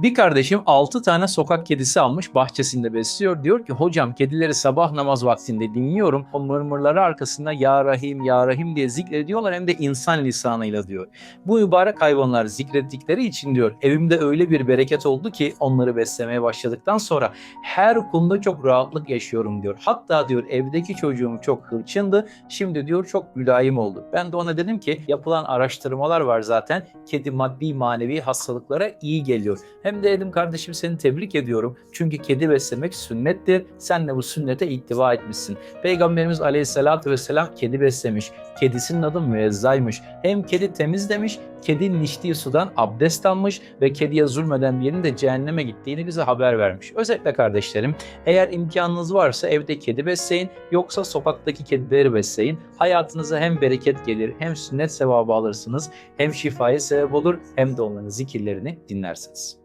Bir kardeşim 6 tane sokak kedisi almış bahçesinde besliyor. Diyor ki hocam kedileri sabah namaz vaktinde dinliyorum. O mırmırları arkasında ya Rahim ya Rahim diye zikrediyorlar hem de insan lisanıyla diyor. Bu mübarek hayvanlar zikrettikleri için diyor evimde öyle bir bereket oldu ki onları beslemeye başladıktan sonra her konuda çok rahatlık yaşıyorum diyor. Hatta diyor evdeki çocuğum çok hırçındı şimdi diyor çok mülayim oldu. Ben de ona dedim ki yapılan araştırmalar var zaten kedi maddi manevi hastalıklara iyi geliyor. Hem de dedim kardeşim seni tebrik ediyorum. Çünkü kedi beslemek sünnettir. Sen de bu sünnete ittiba etmişsin. Peygamberimiz aleyhissalatü vesselam kedi beslemiş. Kedisinin adı müezzaymış. Hem kedi temiz demiş, kedinin içtiği sudan abdest almış ve kediye zulmeden birinin de cehenneme gittiğini bize haber vermiş. Özellikle kardeşlerim eğer imkanınız varsa evde kedi besleyin yoksa sokaktaki kedileri besleyin. Hayatınıza hem bereket gelir hem sünnet sevabı alırsınız hem şifaya sebep olur hem de onların zikirlerini dinlersiniz.